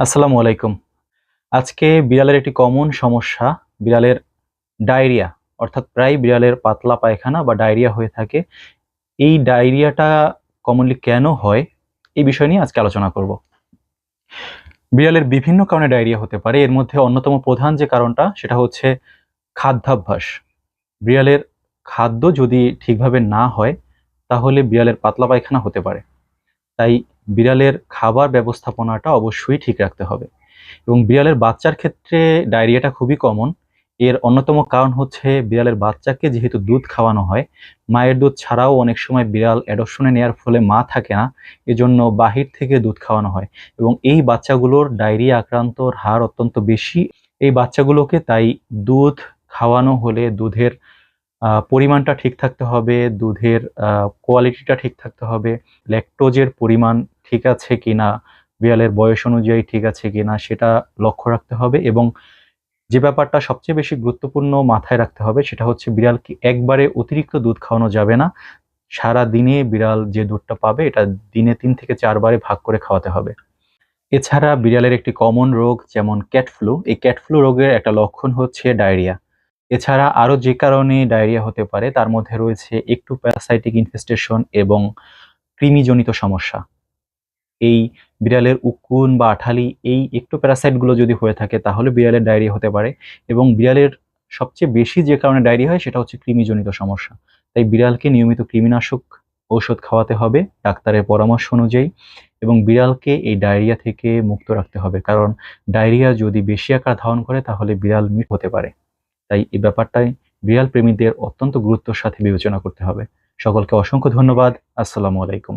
আসসালামু আলাইকুম। আজকে বিড়ালের একটি কমন সমস্যা, বিড়ালের ডায়রিয়া অর্থাৎ প্রায় বিড়ালের পাতলা পায়খানা বা ডায়রিয়া হয়ে থাকে। এই ডায়রিয়াটা কমনলি কেন হয়? এই বিষয় নিয়ে আজকে আলোচনা করব। বিড়ালের বিভিন্ন কারণে ডায়রিয়া হতে পারে। এর মধ্যে অন্যতম প্রধান যে কারণটা, সেটা হচ্ছে খাদ্যাভ্যাস। বিড়ালের খাদ্য যদি ঠিকভাবে না হয়, তাহলে বিড়ালের পাতলা পায়খানা হতে পারে। তাই বিড়ালের খাবার ব্যবস্থাপনাটা অবশ্যই ঠিক রাখতে হবে। এবং বিড়ালের বাচ্চার ক্ষেত্রে ডায়রিয়াটা খুবই কমন এর অন্যতম কারণ হচ্ছে বিড়ালের বাচ্চাকে যেহেতু দুধ খাওয়ানো হয়, মায়ের দুধ ছাড়াও অনেক সময় বিড়াল অ্যাডপশনে নেওয়ার ফলে মা থাকে না, এজন্য বাহির থেকে দুধ খাওয়ানো হয়। এবং এই বাচ্চাগুলোর ডায়রিয়া আক্রান্তর হার অত্যন্ত বেশি। এই বাচ্চাগুলোকে তাই দুধ খাওয়ানো হলে দুধের পরিমাণটা ঠিক থাকতে হবে, দুধের কোয়ালিটিটা ঠিক থাকতে হবে ল্যাকটোজের পরিমাণ ঠিক আছে কিনা, বিড়ালের বয়স অনুযায়ী ঠিক আছে কিনা, সেটা লক্ষ্য রাখতে হবে এবং যে ব্যাপারটা সবচেয়ে বেশি গুরুত্বপূর্ণ মাথায় রাখতে হবে সেটা হচ্ছে বিড়ালকে একবারে অতিরিক্ত দুধ খাওয়ানো যাবে না। সারা দিনে বিড়াল যে দুধটা পাবে এটা দিনে তিন থেকে চারবারে ভাগ করে খাওয়াতে হবে। এছাড়া বিড়ালের একটি কমন রোগ যেমন ক্যাট ফ্লু এই ক্যাট ফ্লু রোগের একটা লক্ষণ হচ্ছে ডায়রিয়া এছাড়া আরও যে কারণে ডায়রিয়া হতে পারে, তার মধ্যে রয়েছে একটু প্যারাসাইটিক ইনফেস্টেশন এবং কৃমিজনিত সমস্যা। এই বিড়ালের উকুন বা আঠালি, এই একটু প্যারাসাইটগুলো যদি হয়ে থাকে, তাহলে বিড়ালের ডায়রিয়া হতে পারে এবং বিড়ালের সবচেয়ে বেশি যে কারণে ডায়রিয়া হয়, সেটা হচ্ছে কৃমিজনিত সমস্যা। তাই বিড়ালকে নিয়মিত কৃমিনাশক ঔষধ খাওয়াতে হবে ডাক্তারের পরামর্শ অনুযায়ী এবং বিড়ালকে এই ডায়রিয়া থেকে মুক্ত রাখতে হবে। কারণ ডায়রিয়া যদি বেশি আকার ধারণ করে, তাহলে বিড়াল মৃত হতে পারে। তাই এই ব্যাপারটাই বিড়াল প্রেমীদের অত্যন্ত গুরুত্বের সাথে বিবেচনা করতে হবে। সকলকে অসংখ্য ধন্যবাদ। আসসালামু আলাইকুম।